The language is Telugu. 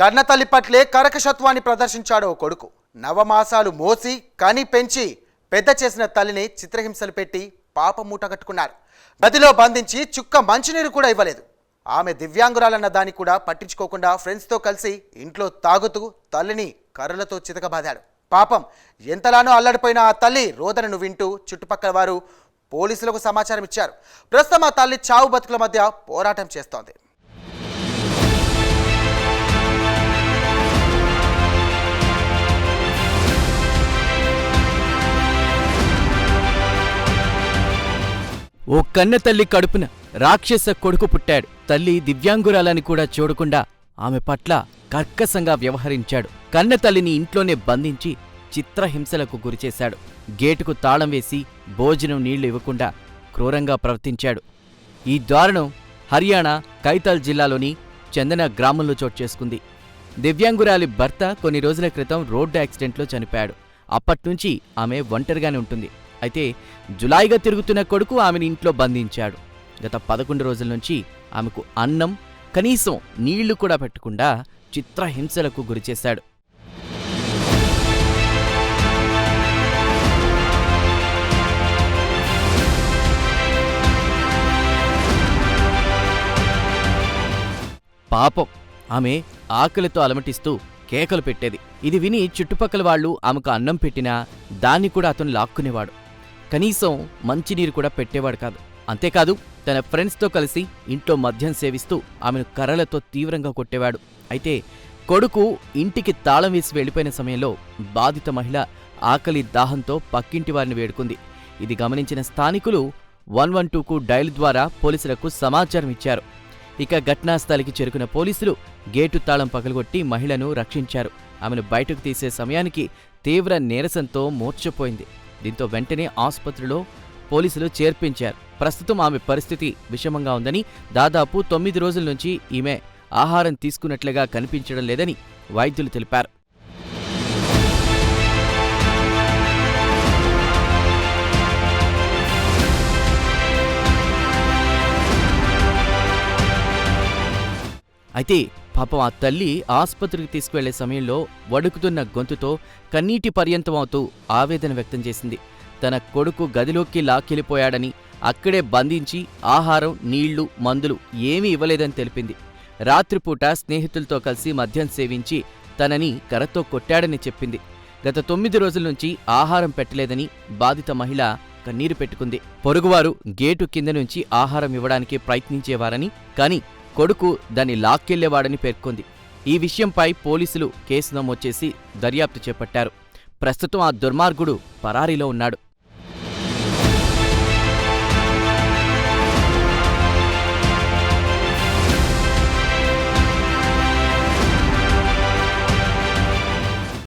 కన్నతల్లి పట్లే కరకశత్వాన్ని ప్రదర్శించాడు ఓ కొడుకు. నవమాసాలు మోసి కని పెంచి పెద్ద చేసిన తల్లిని చిత్రహింసలు పెట్టి పాప మూట కట్టుకున్నారు. గదిలో బంధించి చుక్క మంచినీరు కూడా ఇవ్వలేదు. ఆమె దివ్యాంగురాలన్న దాన్ని కూడా పట్టించుకోకుండా ఫ్రెండ్స్తో కలిసి ఇంట్లో తాగుతూ తల్లిని కర్రలతో చితకబాదాడు. పాపం ఎంతలానో అల్లడిపోయిన ఆ తల్లి రోదనను వింటూ చుట్టుపక్కల వారు పోలీసులకు సమాచారం ఇచ్చారు ప్రస్తుతం ఆ తల్లి చావు బతుకుల మధ్య పోరాటం చేస్తోంది. ఓ కన్న తల్లి కడుపున రాక్షస కొడుకు పుట్టాడు. తల్లి దివ్యాంగురాలని కూడా చూడకుండా ఆమె పట్ల కర్కశంగా వ్యవహరించాడు. కన్న తల్లిని ఇంట్లోనే బంధించి చిత్రహింసలకు గురిచేశాడు. గేటుకు తాళం వేసి భోజనం నీళ్ళు ఇవ్వకుండా క్రూరంగా ప్రవర్తించాడు. ఈ దారుణం హర్యానా కైతాల్ జిల్లాలోని చందన గ్రామంలో చోటు చేసుకుంది. దివ్యాంగురాలి భర్త కొన్ని రోజుల క్రితం రోడ్డు యాక్సిడెంట్లో చనిపోయాడు. అప్పట్నుంచి ఆమె ఒంటరిగానే ఉంటుంది. అయితే జులాయిగా తిరుగుతున్న కొడుకు ఆమెను ఇంట్లో బంధించాడు. గత పదకొండు రోజుల నుంచి ఆమెకు అన్నం కనీసం నీళ్ళు కూడా పెట్టకుండా చిత్రహింసలకు గురిచేశాడు పాపం ఆమె ఆకలితో అలమటిస్తూ కేకలు పెట్టేది. ఇది విని చుట్టుపక్కల వాళ్ళు ఆమెకు అన్నం పెట్టినా దాన్ని కూడా అతను లాక్కునేవాడు. కనీసం మంచినీరు కూడా పెట్టేవాడు కాదు. అంతేకాదు తన ఫ్రెండ్స్తో కలిసి ఇంట్లో మద్యం సేవిస్తూ ఆమెను కర్రలతో తీవ్రంగా కొట్టేవాడు. అయితే కొడుకు ఇంటికి తాళం వేసి వెళ్ళిపోయిన సమయంలో బాధిత మహిళ ఆకలి దాహంతో పక్కింటి వారిని వేడుకుంది. ఇది గమనించిన స్థానికులు వన్ వన్ టూకు డైల్ ద్వారా పోలీసులకు సమాచారం ఇచ్చారు. ఇక ఘటనాస్థలికి చేరుకున్న పోలీసులు గేటు తాళం పగలగొట్టి మహిళను రక్షించారు. ఆమెను బయటకు తీసే సమయానికి తీవ్ర నీరసంతో మూర్చపోయింది దీంతో వెంటనే ఆసుపత్రిలో పోలీసులు చేర్పించారు. ప్రస్తుతం ఆమె పరిస్థితి విషమంగా ఉందని దాదాపు తొమ్మిది రోజుల నుంచి ఈమె ఆహారం తీసుకున్నట్లుగా కనిపించడం లేదని వైద్యులు తెలిపారు. అయితే పాపం ఆ తల్లి ఆసుపత్రికి తీసుకువెళ్ళే సమయంలో వడుకుతున్న గొంతుతో కన్నీటి పర్యంతమవుతూ ఆవేదన వ్యక్తం చేసింది. తన కొడుకు గదిలోకి లాక్కెళ్ళిపోయాడని అక్కడే బంధించి ఆహారం నీళ్ళు మందులు ఏమీ ఇవ్వలేదని తెలిపింది. రాత్రిపూట స్నేహితులతో కలిసి మద్యం సేవించి తనని కర్రతో కొట్టాడని చెప్పింది. గత తొమ్మిది రోజుల నుంచి ఆహారం పెట్టలేదని బాధిత మహిళ కన్నీరు పెట్టుకుంది. పొరుగువారు గేటు కింద నుంచి ఆహారం ఇవ్వడానికి ప్రయత్నించేవారని కానీ కొడుకు దాన్ని లాక్కెళ్ళేవాడని పేర్కొంది. ఈ విషయంపై పోలీసులు కేసు నమోదు చేసి దర్యాప్తు చేపట్టారు. ప్రస్తుతం ఆ దుర్మార్గుడు పరారీలో ఉన్నాడు.